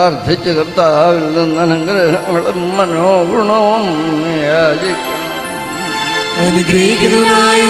പ്രാർത്ഥിച്ച് കർത്താവിൽ നിന്ന് അനുഗ്രഹങ്ങളും മനോഗുണവും യാചിക്കണം. അനുഗ്രഹിക്കുന്നതായ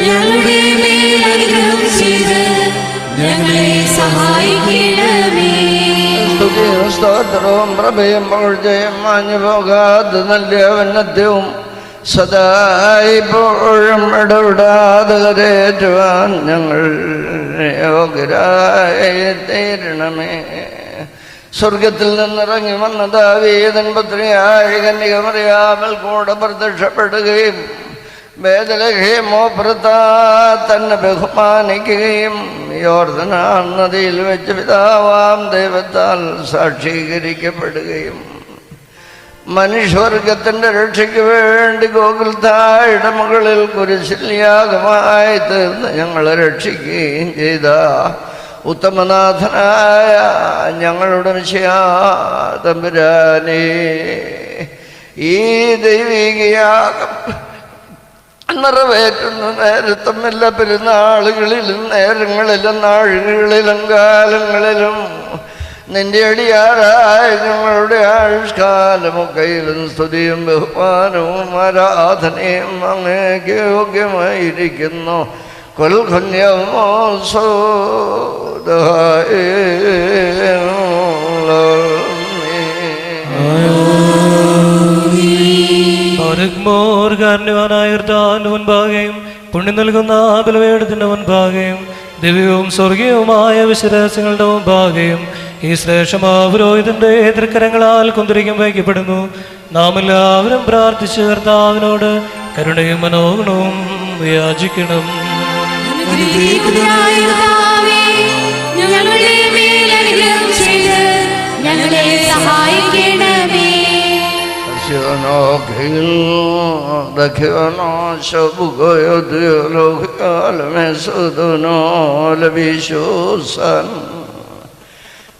ഞങ്ങളുടെ മേൽ അനുഗ്രഹം ചെയ്ത് ഞങ്ങളെ സഹായിക്കണമേ. സ്തുതിയും സ്തോത്രവും പ്രഭയും പകഴ്ചയും മാഞ്ഞു പോകാതെ നല്ല വന്നത്യവും സദാ ഇപ്പോഴും ഇടപെടാതെ കരേറ്റുവാൻ ഞങ്ങൾ യോഗ്യരായി തീരണമേ. സ്വർഗത്തിൽ നിന്നിറങ്ങി വന്ന ദാവീതൻ പുത്രിയായ കന്യകമറിയാമൽ കൂടെ പ്രത്യക്ഷപ്പെടുകയും വേദലഹേമോ പ്രതാ തന്നെ ബഹുമാനിക്കുകയും യോർദനാ നദിയിൽ വെച്ച് പിതാവാം ദൈവത്താൽ സാക്ഷീകരിക്കപ്പെടുകയും മനുഷ്യവർഗത്തിന്റെ രക്ഷയ്ക്ക് വേണ്ടി ഗോകുൽത്തായുടെ മുകളിൽ കുരിശിൽ യാഗമായി തീർന്ന് ഞങ്ങളെ രക്ഷിക്കുകയും ചെയ്ത. ഉത്തമനാഥനായ ഞങ്ങളുടെ തമ്പുരാനേ ഈ ദൈവികയാഗം നിറവേറ്റുന്ന നേരത്തും എല്ലാ പെരുന്നാളുകളിലും നേരങ്ങളിലും നാഴുകളിലും കാലങ്ങളിലും നിന്റെ അടിയാറായ ഞങ്ങളുടെ ആയുഷ്കാലമൊക്കെയിലും സ്തുതിയും ബഹുമാനവും ആരാധനയും അങ്ങേക്ക് യോഗ്യമായിരിക്കുന്നു. കർത്താവിന്റെ മുൻപാകെയും പുണ്യം നൽകുന്ന ബലവേടത്തിന്റെ മുൻപാകെയും ദിവ്യവും സ്വർഗീയവുമായ വിശ്വാസങ്ങളുടെ മുൻപാകെയും ഈ ശ്രേഷ്ഠമാ പുരോഹിതന്റെ തൃക്കരങ്ങളാൽ കുന്തിരിക്കും വഹിക്കപ്പെടുന്നു. നാം എല്ലാവരും പ്രാർത്ഥിച്ച് കർത്താവിനോട് കരുണയും മനോഗുണവും യാചിക്കണം. ഞങ്ങളെ സഹായിക്കണമേ. diolo kalme suduno ലഭിശൂസൻ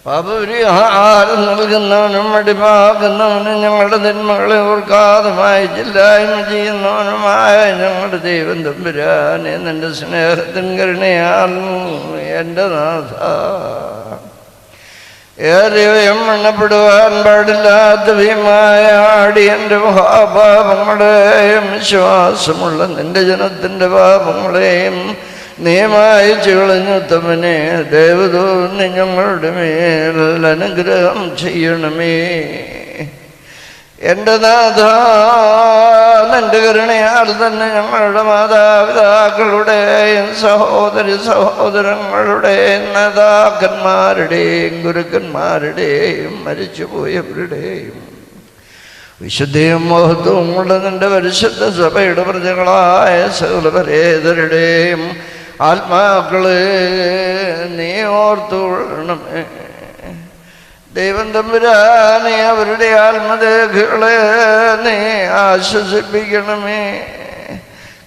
പാപപരിഹാരം നൽകുന്നവനും അടിമാക്കുന്നവനും ഞങ്ങളുടെ തിന്മകളെ ഓർക്കാതെ മായിച്ചില്ലായ്മ ചെയ്യുന്നവനുമായ ഞങ്ങളുടെ ദൈവം തമ്പുരാനെ നിന്റെ സ്നേഹത്തിൻ കരുണയാൽ എന്റെ നാഥ ഏറെയും എണ്ണപ്പെടുവാൻ പാടില്ലാത്ത ഭീമായ അടിയന്റെ മഹാപാപങ്ങളെയും വിശ്വാസമുള്ള നിന്റെ ജനത്തിന്റെ പാപങ്ങളെയും നീമായി കളഞ്ഞുത്തമനെ ദേവതോന്നി ഞങ്ങളുടെ മേൽ അനുഗ്രഹം ചെയ്യണമേ. എന്റെ നാഥ നിന്റെ കരുണയാൽ തന്നെ ഞങ്ങളുടെ മാതാപിതാക്കളുടെയും സഹോദരി സഹോദരങ്ങളുടെയും നേതാക്കന്മാരുടെയും ഗുരുക്കന്മാരുടെയും മരിച്ചുപോയവരുടെയും വിശുദ്ധിയും മഹത്വവും ഉള്ള നിന്റെ പരിശുദ്ധ സഭയുടെ പ്രജകളായ സകലപരേതരുടെയും ആത്മാക്കളെ നീ ഓർത്തുകൊള്ളണമേ ദൈവം തമ്പുരാനെ അവരുടെ ആത്മദേഹകളെ നീ ആശ്വസിപ്പിക്കണമേ.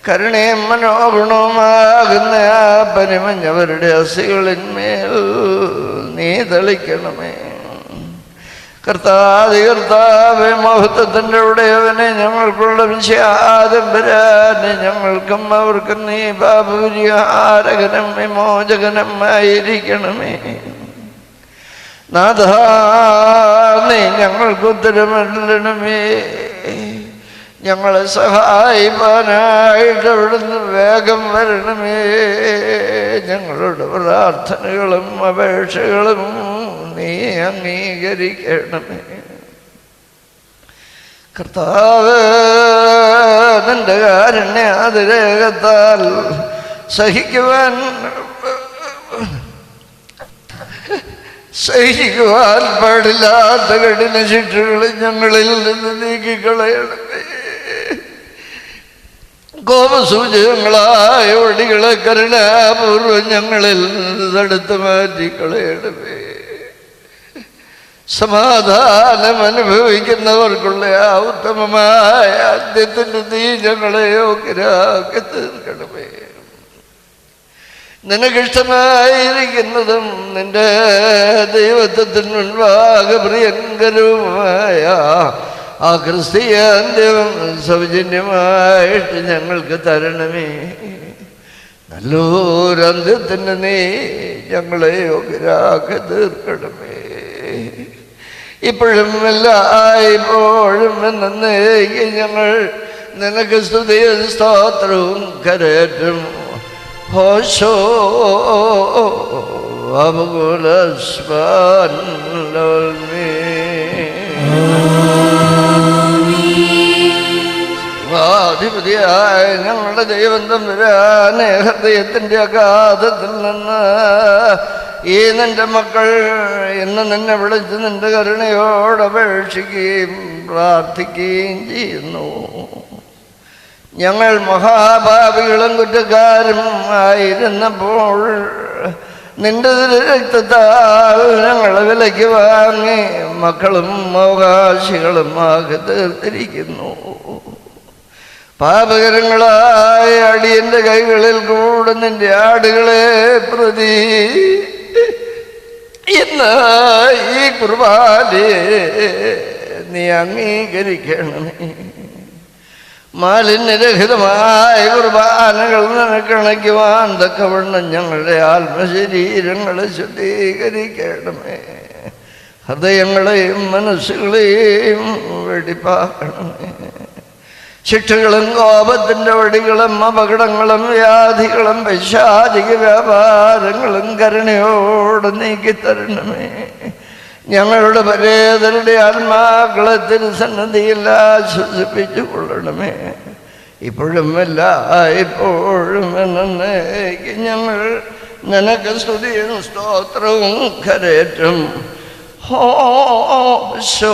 കരുണയും മനോഗുണവുമാകുന്ന ആ പരിമഞ്ഞവരുടെ അസികളിന്മേൽ നീ തളിക്കണമേ. കർത്താതി കർത്താവെ മഹത്വത്തിന്റെ ഉടയവനെ ഞങ്ങൾക്കുള്ള വിശ്വാദംബരാനെ ഞങ്ങൾക്കും അവർക്കും നീ പാപപരിഹാരകനും വിമോചകനും ആയിരിക്കണമേ. നാഥ നീ ഞങ്ങൾക്ക് ഉത്തരമല്ലണമേ ഞങ്ങളെ സഹായിപ്പാനായിട്ട് അവിടുന്ന് വേഗം വരണമേ. ഞങ്ങളുടെ പ്രാർത്ഥനകളും അപേക്ഷകളും നീ അംഗീകരിക്കണമേ. കർത്താവ് നിന്റെ കാരുണ്യ അതിരേകത്താൽ സഹിക്കുവാൻ സഹിക്കുവാൻ പാടില്ലാത്ത കഠിന ശിക്ഷകൾ ഞങ്ങളിൽ നിന്ന് നീക്കിക്കളയണമേ. കോപസൂചകങ്ങളായ ഒടികളെ കരുണാപൂർവം ഞങ്ങളിൽ നിന്ന് തടുത്തു മാറ്റിക്കളയണമേ. സമാധാനം അനുഭവിക്കുന്നവർക്കുള്ള ആ ഉത്തമമായ ആദ്യത്തിന്റെ നീ ഞങ്ങളെ യോഗ്യരാക്കി തീർക്കണമേ. നിനക്കിഷ്ടമായിരിക്കുന്നതും നിന്റെ ദൈവത്വത്തിന് മുൻപാകെ പ്രിയങ്കരവുമായ ആ ക്രിസ്തീയ അന്ത്യം സൗജന്യമായിട്ട് ഞങ്ങൾക്ക് തരണമേ. നല്ലൊരന്ത്യത്തിന് നീ ഞങ്ങളെ യോഗ്യരാക്കി തീർക്കണമേ. ഇപ്പോഴും എല്ലായ്പ്പോഴും എന്നേക്ക് ഞങ്ങൾ നിനക്ക് സ്തുതിയും സ്തോത്രവും കരേറ്റും. ഹോശോ അധിപതിയായ ഞങ്ങളുടെ ദൈവം തമ്പുരാനെ ഹൃദയത്തിന്റെ അഗാധത്തിൽ നിന്ന് ഈ നിന്റെ മക്കൾ ഇന്ന് നിന്നെ വിളിച്ച് നിന്റെ കരുണയോടപേക്ഷിക്കുകയും പ്രാർത്ഥിക്കുകയും ചെയ്യുന്നു. ഞങ്ങൾ മഹാഭാവികളും കുറ്റക്കാരും ആയിരുന്നപ്പോൾ നിന്റെ രക്തത്താൽ ഞങ്ങളെ വിലയ്ക്ക് വാങ്ങി മക്കളും അവകാശികളും ആകെ തീർത്തിരിക്കുന്നു. പാപകരങ്ങളായ അടിയന്റെ കൈകളിൽ കൂടെ നിന്റെ ആടുകളെ പ്രതി. ഇന്ന് ഈ കുർബാനയെ നീ അംഗീകരിക്കണമേ മാലിന്യരഹിതമായ കുർബാനകൾ നിനക്കണയ്ക്കുവാൻ തക്കവണ്ണം ഞങ്ങളുടെ ആത്മശരീരങ്ങളെ ശുദ്ധീകരിക്കണമേ ഹൃദയങ്ങളെയും മനസ്സുകളെയും വെടിപ്പാക്കണമേ ശിക്ഷകളും കോപത്തിന്റെ വടികളും അപകടങ്ങളും വ്യാധികളും പൈശാചിക വ്യാപാരങ്ങളും കരുണയോട് നീക്കിത്തരണമേ. ഞങ്ങളുടെ പരേതരുടെ ആത്മാക്കളെ തിരുസന്നതിയിൽ ആശ്വസിപ്പിച്ചു കൊള്ളണമേ ഇപ്പോഴും അല്ല ഇപ്പോഴും എന്നേക്ക് ഞങ്ങൾ നിനക്ക് സ്തുതിയും സ്തോത്രവും കരേറ്റും. ഹോ ശോ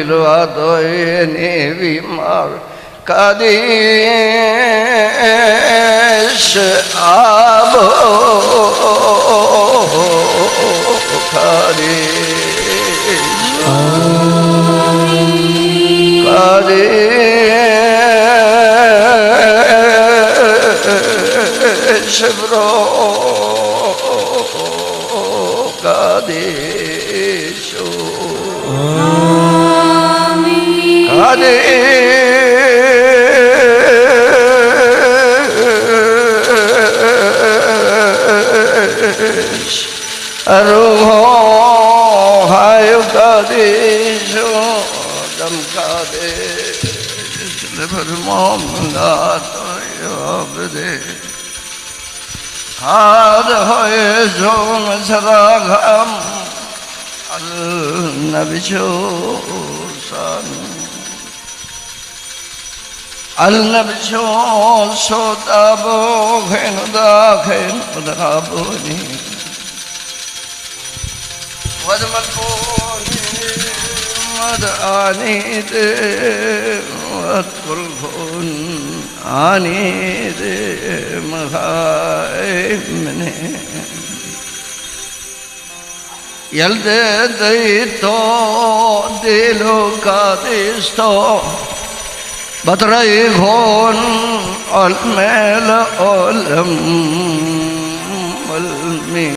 ছিল আদয়ে নেবিমার কাদিস আব কাদিস কাদিস ব্রো ભરમો મંગાતો બધે હાર હોય જોમ સરા ઘમ અલ્નબિછો સન અલ્નબિછો સોતાબો ઘેન દાખેન પદરાબો ની વદમન પોની محمد آنيدم واتقرفون آنيدم خائمني يلديتو ديلو كاديستو بدريغون المال ألم المي